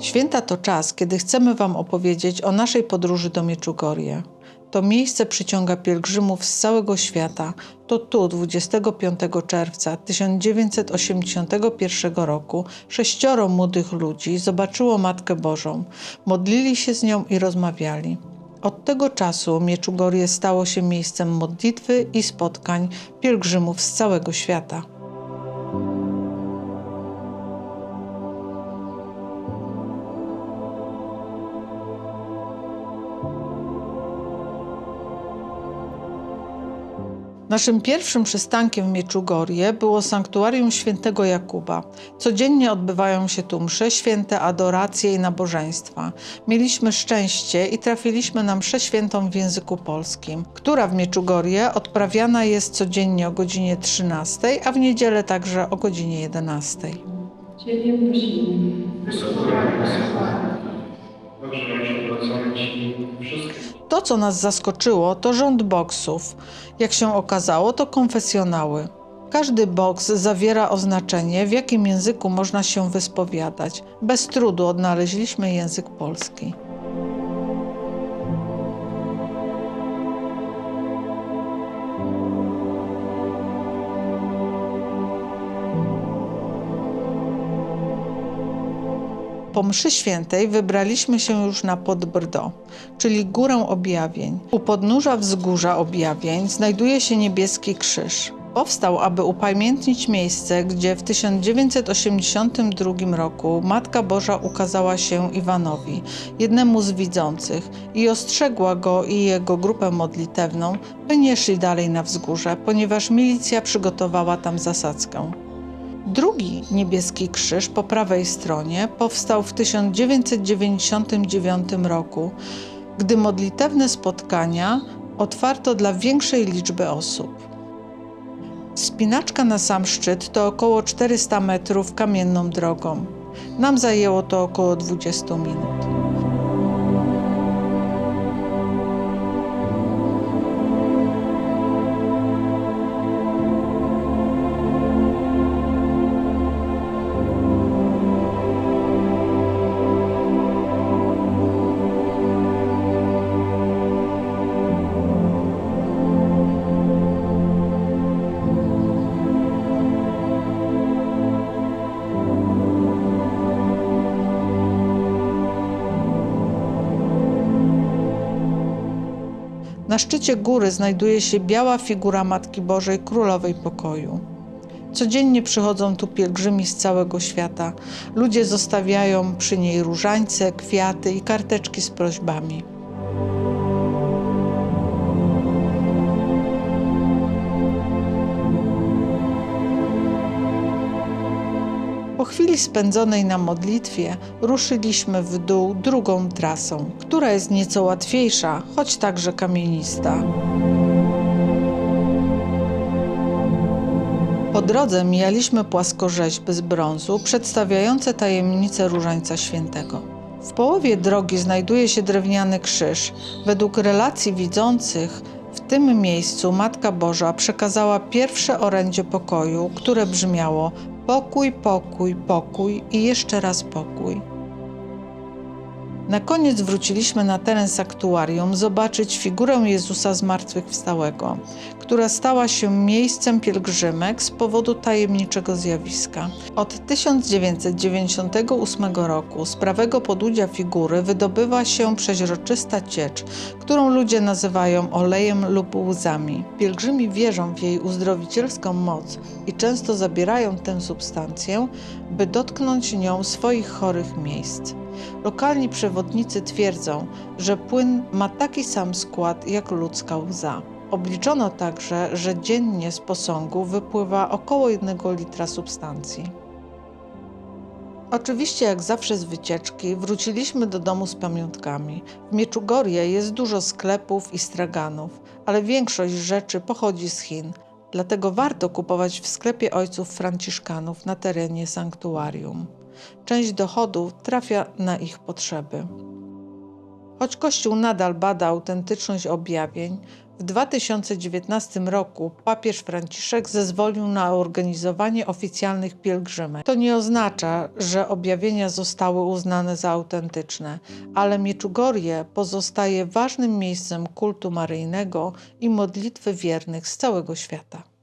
Święta to czas, kiedy chcemy Wam opowiedzieć o naszej podróży do Mieczugorje. To miejsce przyciąga pielgrzymów z całego świata. To tu 25 czerwca 1981 roku sześcioro młodych ludzi zobaczyło Matkę Bożą, modlili się z nią i rozmawiali. Od tego czasu Mieczugorje stało się miejscem modlitwy i spotkań pielgrzymów z całego świata. Naszym pierwszym przystankiem w Mieczugorje było sanktuarium świętego Jakuba. Codziennie odbywają się tu msze święte, adoracje i nabożeństwa. Mieliśmy szczęście i trafiliśmy na mszę świętą w języku polskim, która w Mieczugorje odprawiana jest codziennie o godzinie 13, a w niedzielę także o godzinie 11. Ciebie prosimy. Się zwracamy Ci wszystkim. To, co nas zaskoczyło, to rząd boksów. Jak się okazało, to konfesjonały. Każdy boks zawiera oznaczenie, w jakim języku można się wyspowiadać. Bez trudu odnaleźliśmy język polski. Po mszy świętej wybraliśmy się już na Podbrdo, czyli Górę Objawień. U podnóża wzgórza Objawień znajduje się niebieski krzyż. Powstał, aby upamiętnić miejsce, gdzie w 1982 roku Matka Boża ukazała się Iwanowi, jednemu z widzących, i ostrzegła go i jego grupę modlitewną, by nie szli dalej na wzgórze, ponieważ milicja przygotowała tam zasadzkę. Drugi niebieski krzyż po prawej stronie powstał w 1999 roku, gdy modlitewne spotkania otwarto dla większej liczby osób. Wspinaczka na sam szczyt to około 400 metrów kamienną drogą. Nam zajęło to około 20 minut. Na szczycie góry znajduje się biała figura Matki Bożej Królowej Pokoju. Codziennie przychodzą tu pielgrzymi z całego świata. Ludzie zostawiają przy niej różańce, kwiaty i karteczki z prośbami. Chwili spędzonej na modlitwie ruszyliśmy w dół drugą trasą, która jest nieco łatwiejsza, choć także kamienista. Po drodze mijaliśmy płaskorzeźby z brązu przedstawiające tajemnicę Różańca Świętego. W połowie drogi znajduje się drewniany krzyż. Według relacji widzących w tym miejscu Matka Boża przekazała pierwsze orędzie pokoju, które brzmiało pokój, pokój, pokój i jeszcze raz pokój. Na koniec wróciliśmy na teren saktuarium zobaczyć figurę Jezusa zmartwychwstałego, która stała się miejscem pielgrzymek z powodu tajemniczego zjawiska. Od 1998 roku z prawego podłudzia figury wydobywa się przeźroczysta ciecz, którą ludzie nazywają olejem lub łzami. Pielgrzymi wierzą w jej uzdrowicielską moc i często zabierają tę substancję, by dotknąć nią swoich chorych miejsc. Lokalni przewodnicy twierdzą, że płyn ma taki sam skład jak ludzka łza. Obliczono także, że dziennie z posągu wypływa około 1 litra substancji. Oczywiście, jak zawsze z wycieczki, wróciliśmy do domu z pamiątkami. W Mieczugorje jest dużo sklepów i straganów, ale większość rzeczy pochodzi z Chin. Dlatego warto kupować w sklepie ojców franciszkanów na terenie sanktuarium. Część dochodów trafia na ich potrzeby. Choć Kościół nadal bada autentyczność objawień, w 2019 roku papież Franciszek zezwolił na organizowanie oficjalnych pielgrzymek. To nie oznacza, że objawienia zostały uznane za autentyczne, ale Mieczugorje pozostaje ważnym miejscem kultu maryjnego i modlitwy wiernych z całego świata.